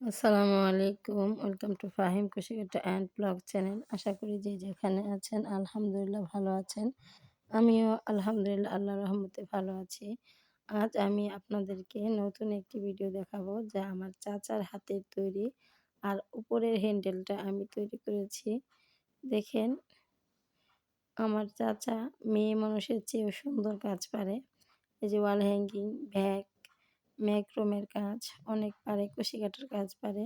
আসসালামু আলাইকুম। Welcome to Fahim কুশিকাটা অ্যান্ড ব্লগ চ্যানেল। আশা করি যে যেখানে আছেন আলহামদুলিল্লাহ ভালো আছেন। আমিও আলহামদুলিল্লাহ আল্লাহ রহমতে ভালো আছি। আজ আমি আপনাদেরকে নতুন একটি ভিডিও দেখাবো যা আমার চাচার হাতের তৈরি আর উপরের হ্যান্ডেলটা আমি তৈরি করেছি। দেখেন, আমার চাচা মেয়ে মানুষের চেয়েও সুন্দর কাজ পারে। এই যে ওয়াল হ্যাঙ্গিং, ব্যাগ ম্যাক্রোমের কাজ, অনেক পারে কুশি কাটার কাজ পারে,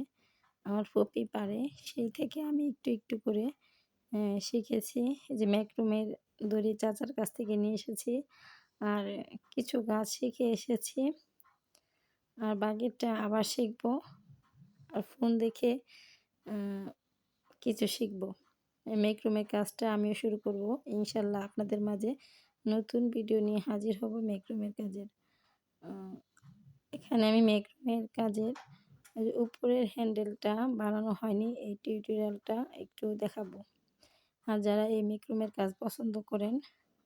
আমার পপি পারে, সেই থেকে আমি একটু একটু করে শিখেছি। যে ম্যাক্রোমের দড়ি চাচার কাছ থেকে নিয়ে এসেছি, আর কিছু গাছ শিখে এসেছি। আর বাগেরটা আবার শিখব, আর ফোন দেখে কিছু শিখব। মেকরুমের কাজটা আমিও শুরু করব। ইনশাল্লাহ আপনাদের মাঝে নতুন ভিডিও নিয়ে হাজির হব মেকরুমের কাজের। এখানে আমি মেকরুমের কাজের উপরের হ্যান্ডেলটা বানানো হয়নি, এই টিউটোরিয়ালটা একটু দেখাবো। আর যারা এই মেকরুমের কাজ পছন্দ করেন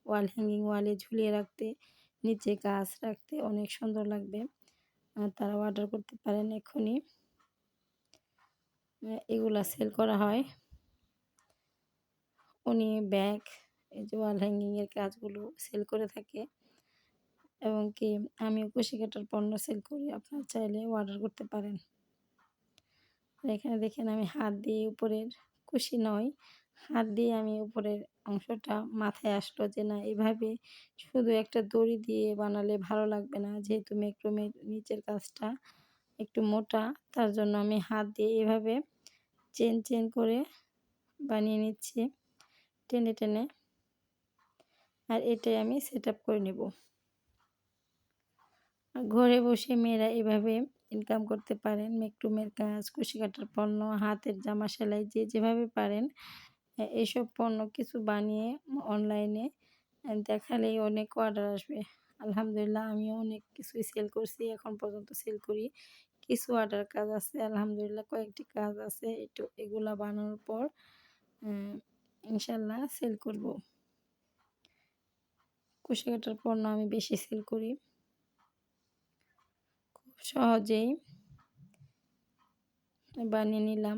ওয়াল হ্যাঙ্গিং ওয়ালে ঝুলিয়ে রাখতে, নিচে গাছ রাখতে অনেক সুন্দর লাগবে। আর তারা অর্ডার করতে পারেন এখনই এগুলা সেল করা হয়। উনি ব্যাগ এই যে ওয়াল হ্যাঙ্গিংয়ের কাজগুলো সেল করে থাকে। এবং কি আমিও কুশি কাটার পণ্য সেল করি। আপনারা চাইলে অর্ডার করতে পারেন। এখানে দেখেন আমি হাত দিয়ে উপরের, কুশি নয়, হাত দিয়ে আমি উপরের অংশটা মাথায় আসলো যে না, এভাবে শুধু একটা দড়ি দিয়ে বানালে ভালো লাগবে না। যেহেতু মেক্রোমের নিচের কাজটা একটু মোটা, তার জন্য আমি হাত দিয়ে এভাবে চেন চেন করে বানিয়ে নিচ্ছি টেনে টেনে। আর এটাই আমি সেট করে নেব। ঘরে বসে মেয়েরা এভাবে ইনকাম করতে পারেন। মেকটুমের কাজ, কুশি কাটার পণ্য, হাতের জামা সেলাই, যে যেভাবে পারেন এইসব পণ্য কিছু বানিয়ে অনলাইনে দেখালেই অনেক অর্ডার আসবে। আলহামদুলিল্লাহ আমিও অনেক কিছুই সেল করছি, এখন পর্যন্ত সেল করি। কিছু অর্ডার কাজ আছে, আলহামদুলিল্লাহ কয়েকটি কাজ আছে, একটু এগুলা বানানোর পর ইনশাল্লাহ সেল করব। কুশি কাটার পণ্য আমি বেশি সেল করি। সহজেই বানিয়ে নিলাম।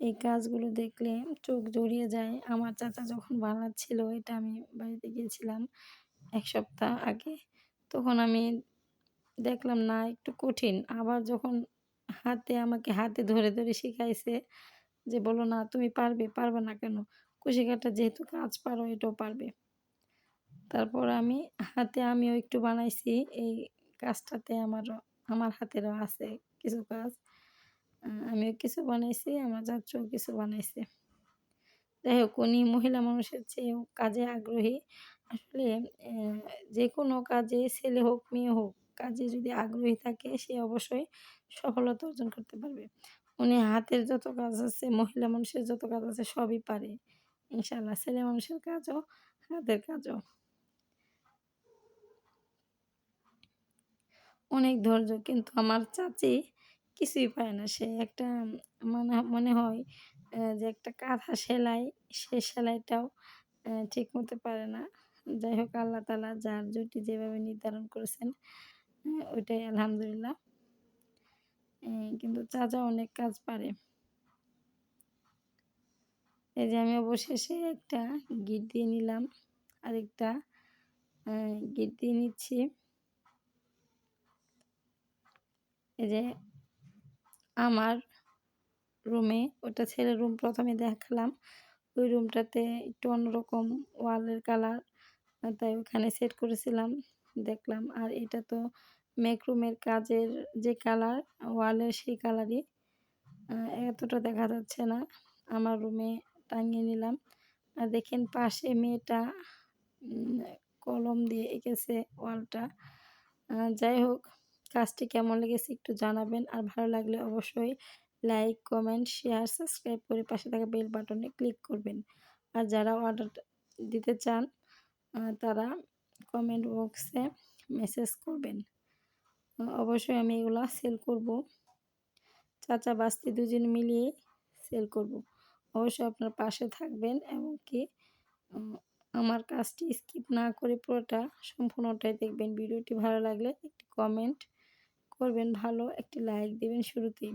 এই কাজগুলো দেখলে চোখ জড়িয়ে যায়। আমার চাচা যখন বানাচ্ছিল, এটা আমি বাড়িতে গিয়েছিলাম এক সপ্তাহ আগে, তখন আমি দেখলাম, না, একটু কঠিন। আবার যখন হাতে, আমাকে হাতে ধরে ধরে শিখাইছে যে, বলো না, তুমি পারবে পারবে না কেন? কুশি কাটা যেহেতু কাজ, পারো, এটাও পারবে। তারপর আমি হাতে আমিও একটু বানাইছি। এই কাজটাতে আমার আমার হাতেরও আছে কিছু কাজ। আমিও কিছু বানাইছি, আমার চাচুও কিছু বানাইছে। যাই হোক, উনি মহিলা মানুষের চেয়েও কাজে আগ্রহী। আসলে যে কোনো কাজে ছেলে হোক, মেয়ে হোক, কাজে যদি আগ্রহী থাকে, সে অবশ্যই সফলতা অর্জন করতে পারবে। উনি হাতের যত কাজ আছে, মহিলা মানুষের যত কাজ আছে, সবই পারে। ইনশাল্লাহ ছেলে মানুষের কাজও, হাতের কাজও। অনেক ধৈর্য, কিন্তু আমার চাচি কিছুই পায় না। সে একটা মানে মনে হয় যে একটা কাঁথা সেলাই, সে সেলাইটাও ঠিক মতো পারে না। যাই হোক, আল্লাহ তালা যার জুটি যেভাবে নির্ধারণ করেছেন ওইটাই আলহামদুলিল্লাহ। কিন্তু চাচা অনেক কাজ পারে। এই যে আমি অবশেষে একটা গিট দিয়ে নিলাম। আরেকটা গিট দিয়ে নিচ্ছি। এই যে আমার রুমে ওটা ছেলের রুম প্রথমে দেখালাম। ওই রুমটাতে একটু অন্যরকম ওয়ালের কালার তাই ওখানে সেট করেছিলাম, দেখলাম। আর এটা তো মেকরুমের কাজের যে কালার ওয়ালের সেই কালারই এতটা দেখা যাচ্ছে না। আমার রুমে টাঙিয়ে নিলাম। আর দেখেন পাশে মেয়েটা কলম দিয়ে এঁকেছে ওয়ালটা যাই হোক কাজটি কেমন লেগেছে একটু জানাবেন। আর ভালো লাগলে অবশ্যই লাইক, কমেন্ট, শেয়ার, সাবস্ক্রাইব করে পাশে থাকা বেল বাটনে ক্লিক করবেন। আর যারা অর্ডার দিতে চান তারা কমেন্ট বক্সে মেসেজ করবেন। অবশ্যই আমি এগুলো সেল করব। চাচা বাস্তি দুজন মিলিয়ে সেল করব। অবশ্যই আপনার পাশে থাকবেন এবং কি আমার কাজটি স্কিপ না করে পুরোটা, সম্পূর্ণটাই দেখবেন। ভিডিওটি ভালো লাগলে একটি কমেন্ট করবেন, ভালো একটি লাইক দেবেন শুরুতেই।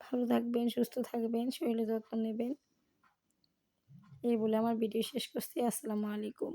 ভালো থাকবেন, সুস্থ থাকবেন শরীরের যত্ন নেবেন। এই বলে আমার ভিডিও শেষ করছি। আসসালামু আলাইকুম।